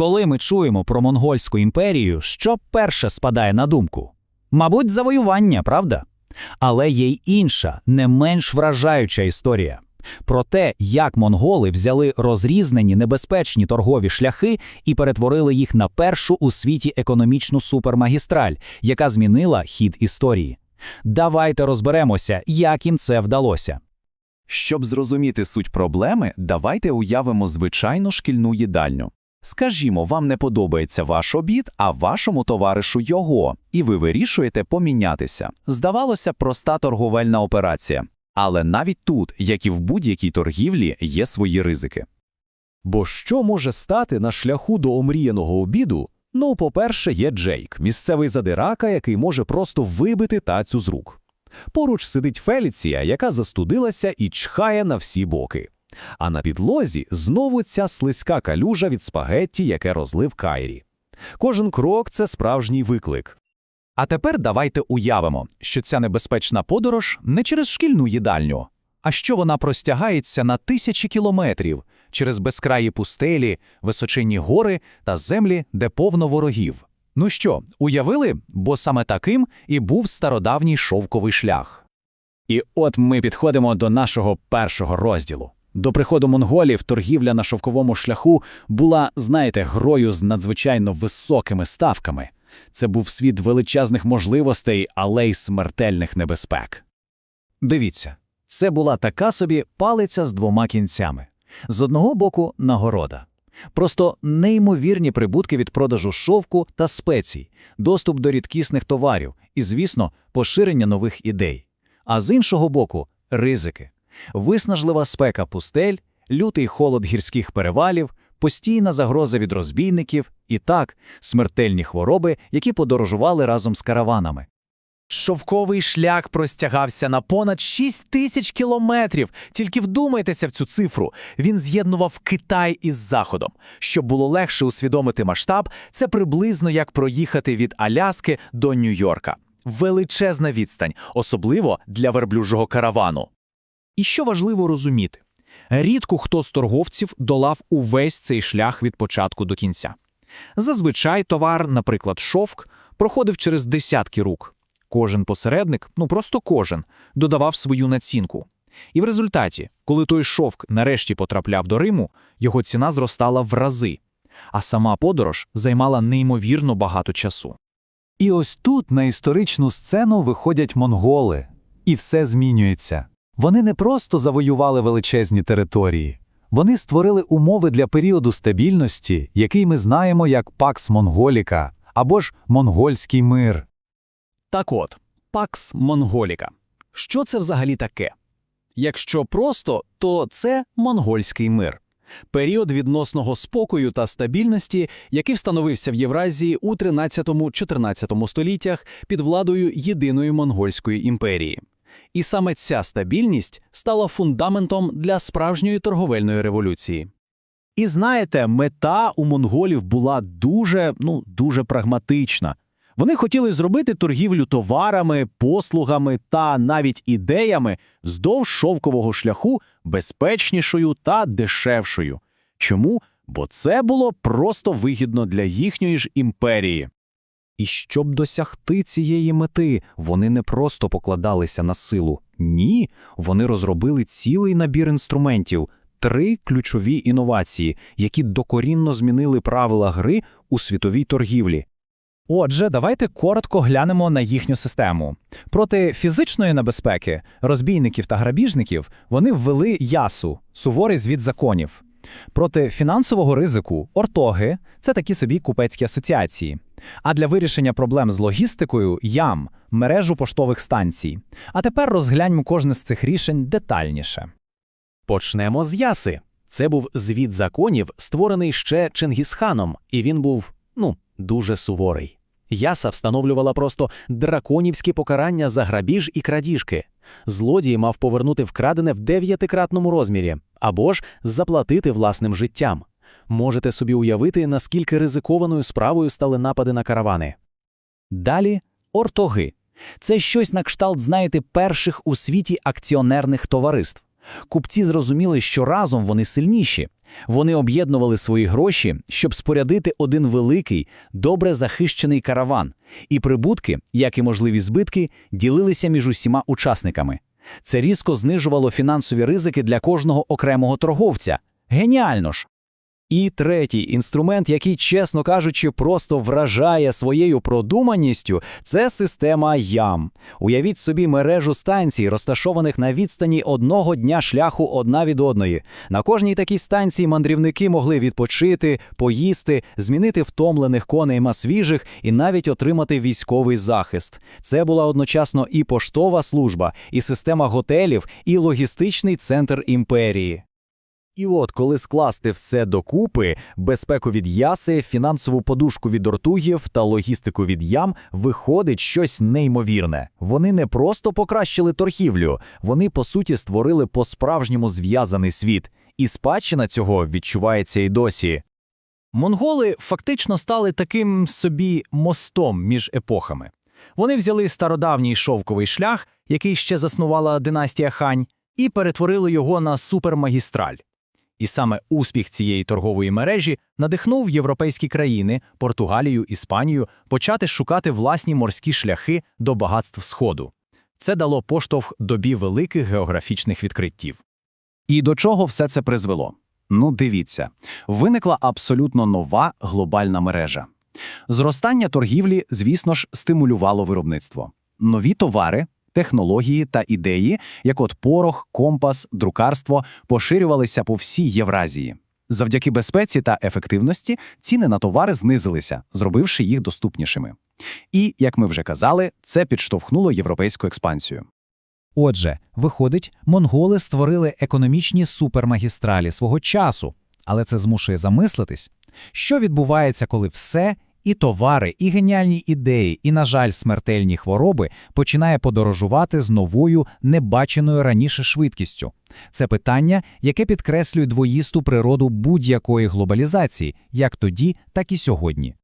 Коли ми чуємо про монгольську імперію, що перше спадає на думку? Мабуть, завоювання, правда? Але є й інша, не менш вражаюча історія про те, як монголи взяли розрізнені небезпечні торгові шляхи і перетворили їх на першу у світі економічну супермагістраль, яка змінила хід історії. Давайте розберемося, як їм це вдалося. Щоб зрозуміти суть проблеми, давайте уявимо звичайну шкільну їдальню. Скажімо, вам не подобається ваш обід, а вашому товаришу його, і ви вирішуєте помінятися. Здавалося, проста торговельна операція. Але навіть тут, як і в будь-якій торгівлі, є свої ризики. Бо що може стати на шляху до омріяного обіду? Ну, по-перше, є Джейк, місцевий задирака, який може просто вибити тацю з рук. Поруч сидить Феліція, яка застудилася і чхає на всі боки. А на підлозі знову ця слизька калюжа від спагетті, яке розлив Кайрі. Кожен крок це справжній виклик. А тепер давайте уявимо, що ця небезпечна подорож не через шкільну їдальню, а що вона простягається на тисячі кілометрів через безкраї пустелі, височинні гори та землі, де повно ворогів. Ну що, уявили? Бо саме таким і був стародавній шовковий шлях. І от ми підходимо до нашого першого розділу. До приходу монголів торгівля на шовковому шляху була, знаєте, грою з надзвичайно високими ставками. Це був світ величезних можливостей, але й смертельних небезпек. Дивіться, це була така собі палиця з двома кінцями. З одного боку нагорода. Просто неймовірні прибутки від продажу шовку та спецій, доступ до рідкісних товарів і, звісно, поширення нових ідей. А з іншого боку ризики, виснажлива спека пустель, лютий холод гірських перевалів, постійна загроза від розбійників і так, смертельні хвороби, які подорожували разом з караванами. Шовковий шлях простягався на понад 6 тисяч кілометрів. Тільки вдумайтеся в цю цифру. Він з'єднував Китай із Заходом. Щоб було легше усвідомити масштаб, це приблизно як проїхати від Аляски до Нью-Йорка. Величезна відстань, особливо для верблюжого каравану. І що важливо розуміти, рідко хто з торговців долав увесь цей шлях від початку до кінця. Зазвичай товар, наприклад, шовк, проходив через десятки рук. Кожен посередник, ну просто кожен, додавав свою націнку. І в результаті, коли той шовк нарешті потрапляв до Риму, його ціна зростала в рази, а сама подорож займала неймовірно багато часу. І ось тут на історичну сцену виходять монголи, і все змінюється. Вони не просто завоювали величезні території, вони створили умови для періоду стабільності, який ми знаємо як Пакс Монголіка або ж монгольський мир. Так от, Пакс Монголіка. Що це взагалі таке? Якщо просто, то це монгольський мир. Період відносного спокою та стабільності, який встановився в Євразії у 13-14 століттях під владою єдиної монгольської імперії. І саме ця стабільність стала фундаментом для справжньої торговельної революції. І знаєте, мета у монголів була дуже, ну, дуже прагматична. Вони хотіли зробити торгівлю товарами, послугами та навіть ідеями вздовж шовкового шляху безпечнішою та дешевшою. Чому? Бо це було просто вигідно для їхньої ж імперії. І щоб досягти цієї мети, вони не просто покладалися на силу. Ні, вони розробили цілий набір інструментів, три ключові інновації, які докорінно змінили правила гри у світовій торгівлі. Отже, давайте коротко глянемо на їхню систему. Проти фізичної небезпеки, розбійників та грабіжників вони ввели ясу суворий звіт законів. Проти фінансового ризику ортоги це такі собі купецькі асоціації. А для вирішення проблем з логістикою ям мережу поштових станцій. А тепер розгляньмо кожне з цих рішень детальніше. Почнемо з яси. Це був звіт законів, створений ще Чингісханом, і він був, ну, дуже суворий. Яса встановлювала просто драконівські покарання за грабіж і крадіжки. Злодій мав повернути вкрадене в дев'ятикратному розмірі або ж заплатити власним життям. Можете собі уявити, наскільки ризикованою справою стали напади на каравани. Далі ортоги. Це щось на кшталт, знаєте, перших у світі акціонерних товариств. Купці зрозуміли, що разом вони сильніші. Вони об'єднували свої гроші, щоб спорядити один великий, добре захищений караван, і прибутки, як і можливі збитки, ділилися між усіма учасниками. Це різко знижувало фінансові ризики для кожного окремого торговця. Геніально ж! І третій інструмент, який, чесно кажучи, просто вражає своєю продуманістю, це система ям. Уявіть собі мережу станцій, розташованих на відстані одного дня шляху одна від одної. На кожній такій станції мандрівники могли відпочити, поїсти, змінити втомлених коней на свіжих і навіть отримати військовий захист. Це була одночасно і поштова служба, і система готелів, і логістичний центр імперії. І от, коли скласти все докупи, безпеку від яси, фінансову подушку від ортугів та логістику від ям, виходить щось неймовірне. Вони не просто покращили торгівлю, вони, по суті, створили по-справжньому зв'язаний світ. І спадщина цього відчувається і досі. Монголи фактично стали таким собі мостом між епохами. Вони взяли стародавній шовковий шлях, який ще заснувала династія Хань, і перетворили його на супермагістраль. І саме успіх цієї торгової мережі надихнув європейські країни Португалію, Іспанію почати шукати власні морські шляхи до багатств Сходу. Це дало поштовх добі великих географічних відкриттів. І до чого все це призвело? Ну, дивіться, виникла абсолютно нова глобальна мережа. Зростання торгівлі, звісно ж, стимулювало виробництво. Нові товари, технології та ідеї, як от порох, компас, друкарство, поширювалися по всій Євразії. Завдяки безпеці та ефективності ціни на товари знизилися, зробивши їх доступнішими. І, як ми вже казали, це підштовхнуло європейську експансію. Отже, виходить, монголи створили економічні супермагістралі свого часу, але це змушує замислитись, що відбувається, коли все і товари, і геніальні ідеї, і, на жаль, смертельні хвороби починає подорожувати з новою, небаченою раніше швидкістю. Це питання, яке підкреслює двоїсту природу будь-якої глобалізації, як тоді, так і сьогодні.